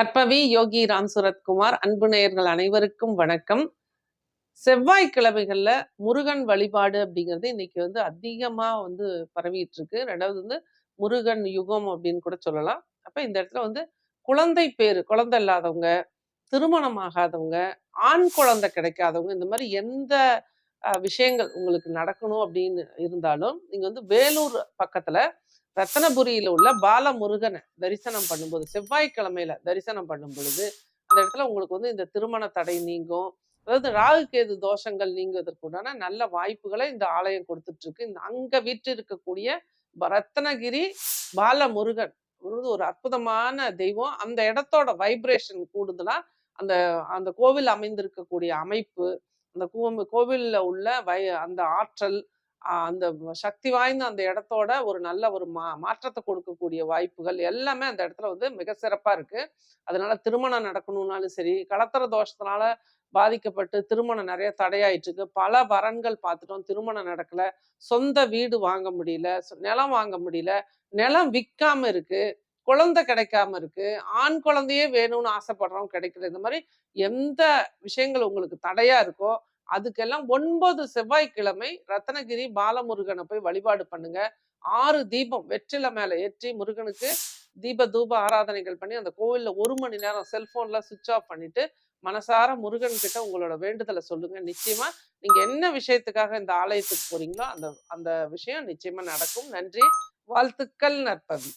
கற்பவி யோகி ராம் சுரத்குமார் அன்பு நேயர்கள் அனைவருக்கும் வணக்கம். செவ்வாய்க்கிழமைகள்ல முருகன் வழிபாடு அப்படிங்கிறது இன்னைக்கு வந்து அதிகமா வந்து பரவிட்டு இருக்கு ரெண்டாவது வந்து முருகன் யுகம் அப்படின்னு கூட சொல்லலாம். அப்ப இந்த இடத்துல வந்து குழந்தை பேரு குழந்தை இல்லாதவங்க திருமணம் ஆகாதவங்க ஆண் குழந்தை கிடைக்காதவங்க இந்த மாதிரி எந்த விஷயங்கள் உங்களுக்கு நடக்கணும் அப்படின்னு இருந்தாலும் நீங்க வந்து வேலூர் பக்கத்துல ரத்தனபுரியில உள்ள பாலமுருகனை தரிசனம் பண்ணும்போது செவ்வாய்க்கிழமையில தரிசனம் பண்ணும் பொழுது அந்த இடத்துல உங்களுக்கு வந்து இந்த திருமண தடை நீங்கும். அதாவது ராகு கேது தோஷங்கள் நீங்குவதற்குண்டான நல்ல வாய்ப்புகளை இந்த ஆலயம் கொடுத்துட்டு இருக்கு. இந்த அங்க வீட்டு இருக்கக்கூடிய ரத்னகிரி பாலமுருகன் ஒரு அற்புதமான தெய்வம். அந்த இடத்தோட வைப்ரேஷன் கூடுதலா அந்த அந்த கோவில் அமைந்திருக்கக்கூடிய அமைப்பு அந்த கோவில்ல உள்ள வை அந்த ஆற்றல் அந்த சக்தி வாய்ந்த அந்த இடத்தோட ஒரு நல்ல ஒரு மா மாற்றத்தை கொடுக்கக்கூடிய வாய்ப்புகள் எல்லாமே அந்த இடத்துல வந்து மிக சிறப்பாக இருக்கு. அதனால திருமணம் நடக்கணும்னாலும் சரி கலத்தர தோஷத்தினால பாதிக்கப்பட்டு திருமணம் நிறைய தடையாயிட்டு இருக்கு பல வரன்கள் பார்த்துட்டோம் திருமணம் நடக்கல சொந்த வீடு வாங்க முடியல நிலம் வாங்க முடியல நிலம் விற்காம இருக்கு குழந்தை கிடைக்காம இருக்கு ஆண் குழந்தையே வேணும்னு ஆசைப்படுறோம் கிடைக்கல. இந்த மாதிரி எந்த விஷயங்கள் உங்களுக்கு தடையா இருக்கோ அதுக்கெல்லாம் ஒன்பது செவ்வாய்க்கிழமை ரத்னகிரி பாலமுருகனை போய் வழிபாடு பண்ணுங்க. ஆறு தீபம் வெற்றிலை மேல ஏற்றி முருகனுக்கு தீப தூப ஆராதனைகள் பண்ணி அந்த கோவில்ல ஒரு மணி நேரம் செல்போன்ல சுவிச் ஆஃப் பண்ணிட்டு மனசார முருகன் கிட்ட உங்களோட வேண்டுதலை சொல்லுங்க. நிச்சயமா நீங்க என்ன விஷயத்துக்காக இந்த ஆலயத்துக்கு போறீங்களோ அந்த அந்த விஷயம் நிச்சயமா நடக்கும். நன்றி. வாழ்த்துக்கள் நற்பவி.